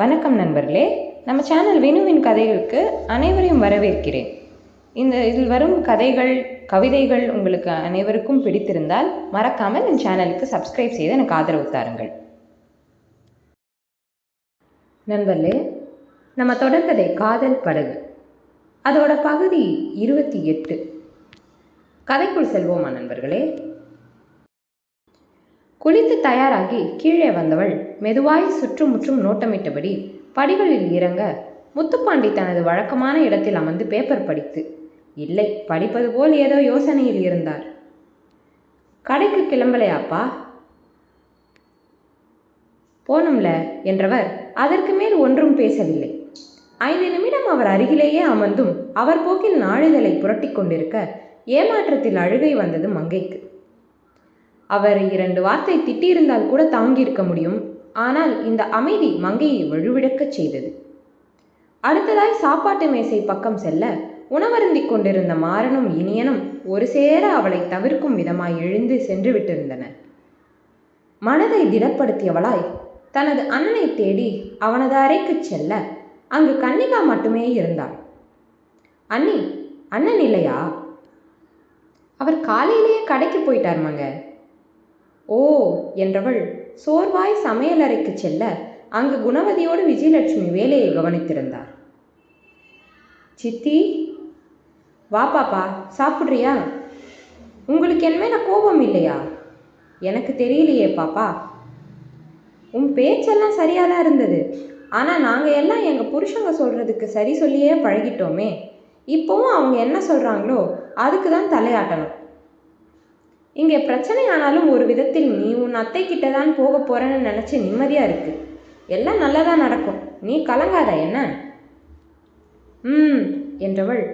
வணக்கம் நண்பர்களே. நம்ம சேனல் வினுவின் கதைகளுக்கு அனைவரையும் வரவேற்கிறேன். இந்த இதில் வரும் கதைகள் கவிதைகள் உங்களுக்கு அனைவருக்கும் பிடித்திருந்தால் மறக்காமல் என் சேனலுக்கு சப்ஸ்கிரைப் செய்து எனக்கு ஆதரவு தாருங்கள். நண்பர்களே நம்ம தொடர்கதை காதல் படகு. அதோட பகுதி இருபத்தி எட்டு. கதைக்குள் செல்வோமா நண்பர்களே? குளித்து தயாராகி கீழே வந்தவள் மெதுவாய் சுற்றுமுற்றும் நோட்டமிட்டபடி படிகளில் இறங்க முத்துப்பாண்டி தனது வழக்கமான இடத்தில் அமர்ந்து பேப்பர் படித்து இல்லை படிப்பது போல் ஏதோ யோசனையில் இருந்தார். கடைக்கு கிளம்பலையாப்பா போனும்ல என்றவர் அதற்கு மேல் ஒன்றும் பேசவில்லை. ஐந்து நிமிடம் அவர் அருகிலேயே அமர்ந்தும் அவர் போக்கில் நாளிதழை புரட்டி கொண்டிருக்க ஏமாற்றத்தில் அழுகை வந்தது மங்கைக்கு. அவர் இரண்டு வார்த்தை திட்டியிருந்தால் கூட தாங்கியிருக்க முடியும். ஆனால் இந்த அமைதி மங்கையை வழுவிழக்கச் செய்தது. அடுத்ததாய் சாப்பாட்டு மேசை பக்கம் செல்ல உணவருந்தி கொண்டிருந்த மாறனும் இனியனும் ஒரு சேர அவளை தவிர்க்கும் விதமாய் எழுந்து சென்று விட்டிருந்தனர். மனதை திடப்படுத்தியவளாய் தனது அண்ணனை தேடி அவனது அறைக்குச் செல்ல அங்கு கன்னிகா மட்டுமே இருந்தாள். அண்ணி அண்ணன் இல்லையா? அவர் காலையிலேயே கடைக்கு போயிட்டார் மங்க. ஓ என்றவள் சோர்வாய் சமையலறைக்கு செல்ல அங்கு குணவதியோடு விஜயலட்சுமி வேலையை கவனித்திருந்தார். சித்தி வா பாப்பா சாப்பிட்றியா? உங்களுக்கு என் மேல கோபம் இல்லையா? எனக்கு தெரியலையே பாப்பா. உன் பேச்செல்லாம் சரியாக தான் இருந்தது. ஆனால் நாங்கள் எல்லாம் எங்கள் புருஷங்க சொல்கிறதுக்கு சரி சொல்லியே பழகிட்டோமே. இப்போவும் அவங்க என்ன சொல்கிறாங்களோ அதுக்கு தான் தலையாட்டணும். இங்கே பிரச்சனை ஆனாலும் ஒரு விதத்தில் நீ உன் அத்தை கிட்ட தான் போக போறேன்னு நினச்சி நிம்மதியாக இருக்கு. எல்லாம் நல்லதா நடக்கும். நீ கலங்காத என்ன? ம் என்றவள்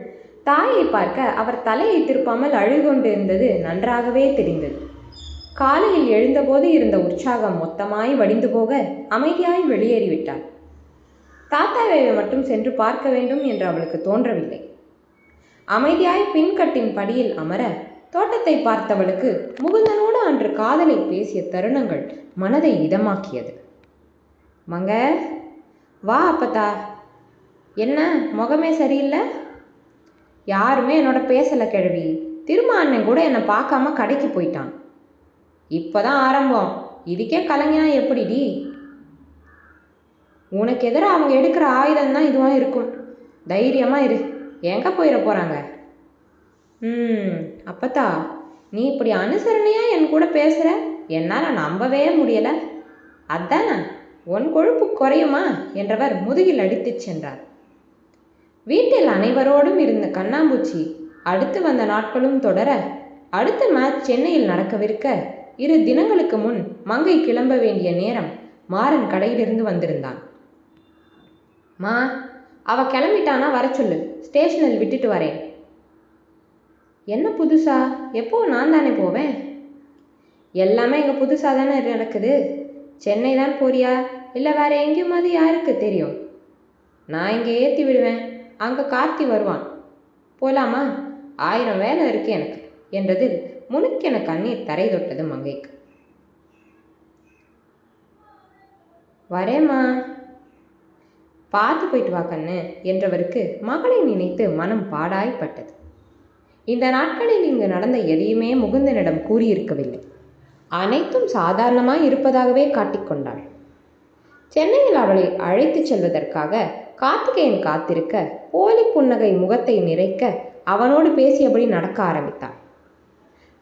தாயை பார்க்க அவர் தலையை திருப்பாமல் அழுகொண்டு இருந்தது நன்றாகவே தெரிந்தது. காலையில் எழுந்தபோது இருந்த உற்சாகம் மொத்தமாய் வடிந்து போக அமைதியாய் வெளியேறிவிட்டாள். தாத்தாவை மட்டும் சென்று பார்க்க வேண்டும் என்று அவளுக்கு தோன்றவில்லை. அமைதியாய் பின்கட்டின் படியில் அமர தோட்டத்தை பார்த்தவளுக்கு முகுந்தனோடு அன்று காதலை பேசிய தருணங்கள் மனதை இதமாக்கியது. மங்க வா அப்பத்தா. என்ன முகமே சரியில்லை? யாருமே என்னோட பேசலை கிழவி. திரும்ப அண்ணன் கூட என்னை பார்க்காம கடைக்கு போயிட்டான். இப்போதான் ஆரம்பம். இதுக்கே கலங்கினா எப்படிடி? உனக்கு எதிராக அவங்க எடுக்கிற ஆயுதம் தான் இதுவாக இருக்கும். தைரியமாக இரு. எங்கே போயிட போகிறாங்க ம். அப்பத்தா நீ இப்படி அனுசரணையா என் கூட பேசுகிற என்னால் நம்பவே முடியலை. அதானே உன் கொழுப்பு குறையுமா? என்றவர் முதுகில் அடித்துச் சென்றார். வீட்டில் அனைவரோடும் இருந்த கண்ணாம்பூச்சி அடுத்து வந்த நாட்களும் தொடர அடுத்த மேட்ச் சென்னையில் நடக்கவிருக்க இரு தினங்களுக்கு முன் மங்கை கிளம்ப வேண்டிய நேரம் மாறன் கடையிலிருந்து வந்திருந்தான். மா அவ கிளம்பிட்டானா? வர சொல்லு. ஸ்டேஷனில் விட்டுட்டு வரேன். என்ன புதுசா? எப்போ நான் தானே போவேன்? எல்லாமே இங்கே புதுசாக தானே நடக்குது. சென்னை தான் போறியா? இல்லை வேற எங்கேயுமாவது யாருக்கு தெரியும்? நான் இங்கே ஏற்றி விடுவேன். அங்கே கார்த்தி வருவான். போலாமா? ஆயிரம் வேலை இருக்கு எனக்கு என்றதில் முனுக்கென கண்ணீர் தரை தொட்டது மங்கைக்கு. வரேம்மா. பார்த்து போயிட்டு வா கண்ணு என்றவருக்கு மகளை நினைத்து மனம் பாடாய்ப்பட்டது. இந்த நாட்களில் இங்கு நடந்த எதையுமே முகுந்தனிடம் கூறியிருக்கவில்லை. அனைத்தும் சாதாரணமாய் இருப்பதாகவே காட்டிக்கொண்டாள் சென்னையில் அவளை அழைத்துச் செல்வதற்காக கார்த்திகேயன் காத்திருக்க போலி புன்னகை முகத்தை நிறைக்க அவனோடு பேசியபடி நடக்க ஆரம்பித்தாள்.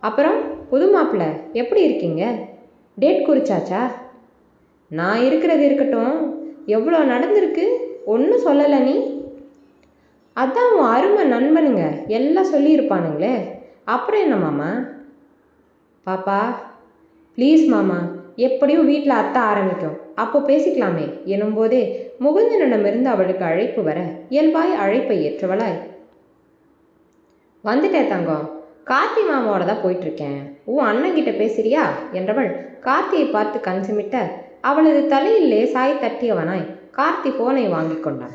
அப்புறம் புது மாப்பிள்ள எப்படி இருக்கீங்க? டேட் குறிச்சாச்சா? நான் இருக்கிறது இருக்கட்டும். எவ்வளோ நடந்திருக்கு? ஒன்றும் சொல்லலை நீ. அதான் உன் அருமை நண்பனுங்க. எல்லாம் சொல்லியிருப்பானுங்களே. அப்புறம் என்ன மாமா? பாப்பா ப்ளீஸ் மாமா எப்படியும் வீட்டில் அத்த ஆரம்பிக்கும். அப்போ பேசிக்கலாமே. எனும்போதே முகுந்தனிடமிருந்து அவளுக்கு அழைப்பு வர இயல்பாய் அழைப்பை ஏற்றவளாய். வந்துட்டேன் தங்கம் கார்த்தி மாமாவோட தான் போயிட்டுருக்கேன். உன் அண்ணங்கிட்ட பேசுறியா? என்றவள் கார்த்தியை பார்த்து கண் சிமிட்ட அவளது தலையில் லேசாய் தட்டியவனாய் கார்த்தி ஃபோனை வாங்கி கொண்டான்.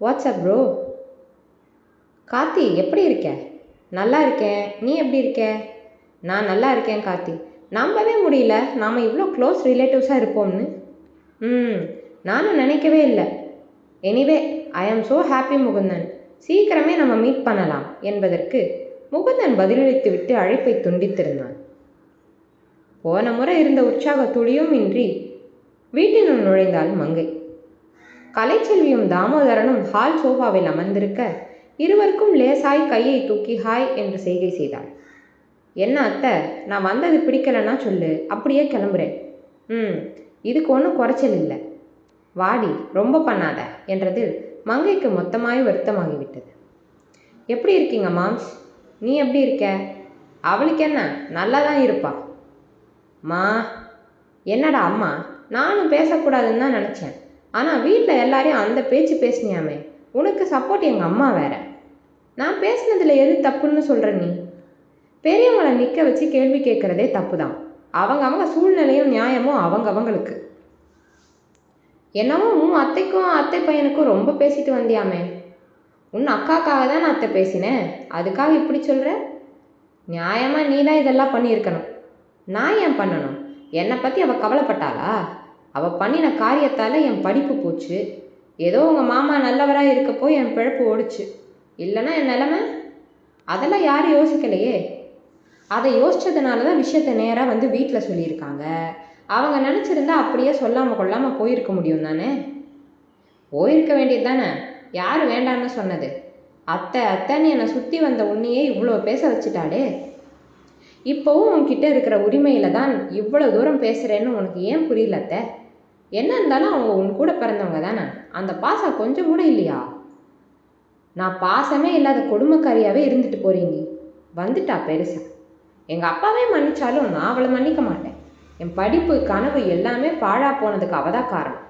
வாட்ஸ்அப் ப்ரோ கார்த்தி எப்படி இருக்க? நல்லா இருக்கேன் நீ எப்படி இருக்க? நான் நல்லா இருக்கேன் கார்த்தி. நம்பவே முடியல. நாம் இவ்வளோ க்ளோஸ் ரிலேட்டிவ்ஸாக இருப்போம்னு. ம் நானும் நினைக்கவே இல்லை. Anyway I am so happy Mukundan. சீக்கிரமே நம்ம மீட் பண்ணலாம் என்பதற்கு முகுந்தன் பதிலளித்துவிட்டு அழைப்பை துண்டித்திருந்தான். போன முறை இருந்த உற்சாக துளியும் இன்றி வீட்டினுள் நுழைந்தாள் மங்கை. கலைச்செல்வியும் தாமோதரனும் ஹால் சோஃபாவில் அமர்ந்திருக்க இருவருக்கும் லேசாய் கையை தூக்கி ஹாய் என்று செய்கை செய்தாள். என்ன அத்தை நான் வந்தது பிடிக்கலன்னா சொல்லு அப்படியே கிளம்புறேன். ம் இதுக்கு ஒன்றும் குறைச்சல் இல்லை. வாடி ரொம்ப பண்ணாத என்றதில் மங்கைக்கு மொத்தமாய் வருத்தமாகிவிட்டது. எப்படி இருக்கீங்க மாம்ஸ்? நீ எப்படி இருக்க? அவளுக்கு என்ன நல்லா தான் இருப்பா? மா என்னடா அம்மா நானும் பேசக்கூடாதுன்னு தான் நினச்சேன். ஆனால் வீட்டில் எல்லாரையும் அந்த பேச்சு பேசினியாமே? உனக்கு சப்போர்ட் எங்கள் அம்மா வேற. நான் பேசினதில் எது தப்புன்னு சொல்கிற நீ? பெரியவங்களை நிற்க வச்சு கேள்வி கேட்குறதே தப்பு தான் அவங்க அவங்க சூழ்நிலையும் நியாயமும் அவங்க அவங்களுக்கு. என்னவோ உன் அத்தைக்கும் அத்தை பையனுக்கும் ரொம்ப பேசிட்டு வந்தியாமே. உன் அக்காக்காக தான் நான் அத்தை பேசினேன் அதுக்காக இப்படி சொல்கிற நியாயமாக நீ தான் இதெல்லாம் பண்ணியிருக்கணும். நான் ஏன் பண்ணணும்? என்னை பற்றி அவள் கவலைப்பட்டாளா? அவள் பண்ணின காரியத்தால் என் படிப்பு போச்சு. ஏதோ உங்கள் மாமா நல்லவராக இருக்கப்போ என் பிழப்பு ஓடிச்சு. இல்லைன்னா என் நிலமை? அதெல்லாம் யாரும் யோசிக்கலையே. அதை யோசித்ததுனால தான் விஷயத்தை நேராக வந்து வீட்டில் சொல்லியிருக்காங்க. அவங்க நினச்சிருந்தா அப்படியே சொல்லாமல் கொள்ளாமல் போயிருக்க முடியும் தானே? போயிருக்க வேண்டியது தானே? யார் வேண்டான்னு சொன்னது? அத்தை அத்தைன்னு என்னை சுற்றி வந்த உன்னையே இவ்வளோ பேச வச்சுட்டாளே. இப்போவும் உன்கிட்ட இருக்கிற உரிமையில தான் இவ்வளோ தூரம் பேசுகிறேன்னு உனக்கு ஏன் புரியல அத்தை? என்ன இருந்தாலும் அவங்க உன் கூட பிறந்தவங்க தானே? அந்த பாசம் கொஞ்சம் கூட இல்லையா? நான் பாசமே இல்லாத கொடுமைக்காரியாகவே இருந்துட்டு போறீங்க. வந்துட்டா பெருசா. எங்கள் அப்பாவே மன்னிச்சாலும் நான் அவளை மன்னிக்க மாட்டேன். என் படிப்பு கனவு எல்லாமே பாழா போனதுக்கு அவதான் காரணம்.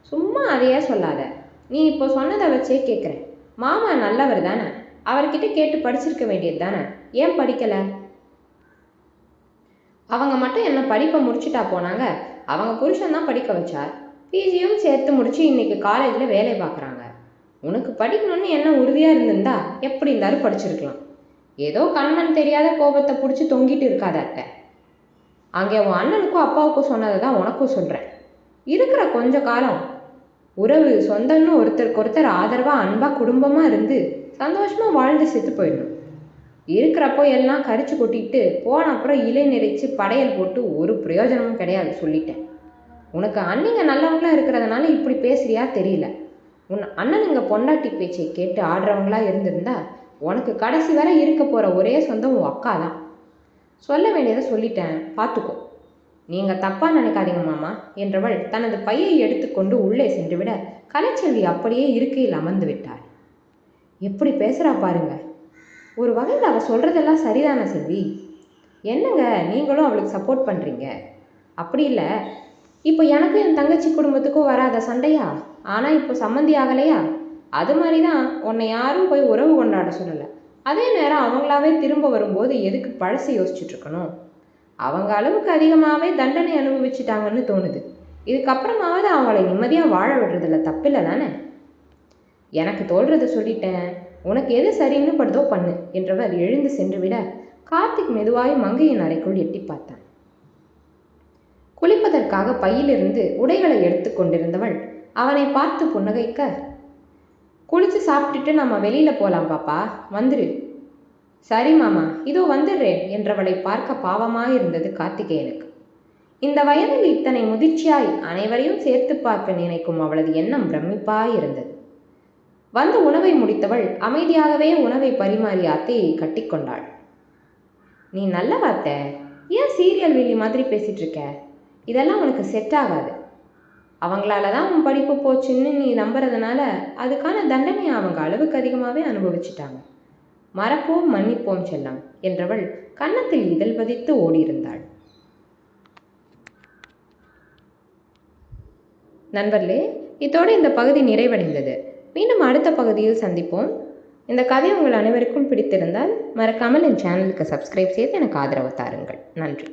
சும்மா அதையே சொல்லாத. நீ இப்போ சொன்னதை வச்சே கேட்குறேன் மாமா நல்லவர் தானே? அவர்கிட்ட கேட்டு படிச்சிருக்க வேண்டியது தானே? ஏன் படிக்கலை? அவங்க மட்டும் என்ன படிப்பை முடிச்சுட்டா போனாங்க? அவங்க புருஷன் தான் படிக்க வச்சார். பிஜியும் சேர்த்து முடிச்சு இன்னைக்கு காலேஜில் வேலை பார்க்குறாங்க. உனக்கு படிக்கணும்னு என்ன உறுதியாக இருந்திருந்தா எப்படி இருந்தாலும் படிச்சிருக்கலாம். ஏதோ கண்மன் தெரியாத கோபத்தை பிடிச்சி தொங்கிட்டு இருக்காத அத்தை. அங்கே உன் அண்ணனுக்கும் அப்பாவுக்கும் சொன்னதை தான் உனக்கும் சொல்கிறேன் இருக்கிற கொஞ்ச காலம் உறவு சொந்தம்னு ஒருத்தருக்கு ஒருத்தர் ஆதரவாக அன்பாக குடும்பமாக இருந்து சந்தோஷமாக வாழ்ந்து செத்து போயிடணும். இருக்கிறப்போ எல்லாம் கரிச்சு கொட்டிட்டு போன அப்புறம் இலை நிறைச்சு படையல் போட்டு ஒரு பிரயோஜனமும் கிடையாது சொல்லிட்டேன். உனக்கு அண்ணிங்க நல்லவங்களா இருக்கிறதுனால இப்படி பேசுறியா தெரியல. உன் அண்ணனுங்க பொண்டாட்டி பேச்சை கேட்டு ஆடுறவங்களா இருந்திருந்தா உனக்கு கடைசி வரை இருக்க போகிற ஒரே சொந்தம் உன் அக்கா தான். சொல்ல வேண்டியதை சொல்லிட்டேன். பார்த்துக்கோ நீங்கள் தப்பாக நினைக்காதீங்க மாமா என்றவள் தனது பையை எடுத்துக்கொண்டு உள்ளே சென்றுவிட கலைச்செல்வி அப்படியே இருக்கையில் அமர்ந்து விட்டாள். எப்படி பேசுகிறா பாருங்கள் ஒரு வகையில் அவள் சொல்கிறதெல்லாம் சரிதானே செல்வி? என்னங்க நீங்களும் அவளுக்கு சப்போர்ட் பண்ணுறீங்க அப்படி இல்லை. இப்போ எனக்கும் என் தங்கச்சி குடும்பத்துக்கும் வராத சண்டையா? ஆனால் இப்போ சம்மந்தி ஆகலையா? அது மாதிரி தான் உன்னை யாரும் போய் உறவு கொண்டாட சொல்லலை. அதே நேரம் அவங்களாவே திரும்ப வரும்போது எதுக்கு பழசு யோசிச்சுட்ருக்கணும் அவங்க அளவுக்கு அதிகமாகவே தண்டனை அனுபவிச்சிட்டாங்கன்னு தோணுது. இதுக்கப்புறமாவது அவங்கள நிம்மதியாக வாழ விடுறதுல தப்பில்லை தானே? எனக்கு தோல்றதை சொல்லிட்டேன். உனக்கு எது சரின்னு படுதோ பண்ணு என்றவர் எழுந்து சென்றுவிட கார்த்திக் மெதுவாய் மங்கையின் அறைக்குள் எட்டி பார்த்தான். குளிப்பதற்காக பையிலிருந்து உடைகளை எடுத்து கொண்டிருந்தவள் அவனை பார்த்து புன்னகைக்க குளிச்சு சாப்பிட்டுட்டு நம்ம வெளியில போலாம் பாப்பா வந்துரு. சரி மாமா இதோ வந்துடுறேன் என்றவளை பார்க்க பாவமாக இருந்தது கார்த்திகேயனுக்கு. இந்த வயதில் இத்தனை முதிர்ச்சியாய் அனைவரையும் சேர்த்து பார்க்க நினைக்கும் அவளது எண்ணம் பிரமிப்பாய் இருந்தது வந்து உணவை முடித்தவள் அமைதியாகவே உணவை பரிமாறி அத்தையை கட்டிக்கொண்டாள் நீ நல்ல வார்த்தை ஏன் சீரியல் வில்லி மாதிரி பேசிகிட்டு இருக்க? இதெல்லாம் உனக்கு செட் ஆகாது. அவங்களால தான் உன் படிப்பு போச்சுன்னு நீ நம்புறதுனால அதுக்கான தண்டனையை அவங்க அளவுக்கு அதிகமாகவே அனுபவிச்சிட்டாங்க. மறப்போம் மன்னிப்போம் செல்லம் என்றவள் கன்னத்தில் இதழ் பதித்து ஓடியிருந்தாள். நண்பர்களே இதோடு இந்த பகுதி நிறைவடைந்தது. மீண்டும் அடுத்த பகுதியில் சந்திப்போம். இந்த கதை உங்கள் அனைவருக்கும் பிடித்திருந்தால் மறக்காமல் என் சேனலுக்கு சப்ஸ்கிரைப் செய்து எனக்கு ஆதரவு தாருங்கள். நன்றி.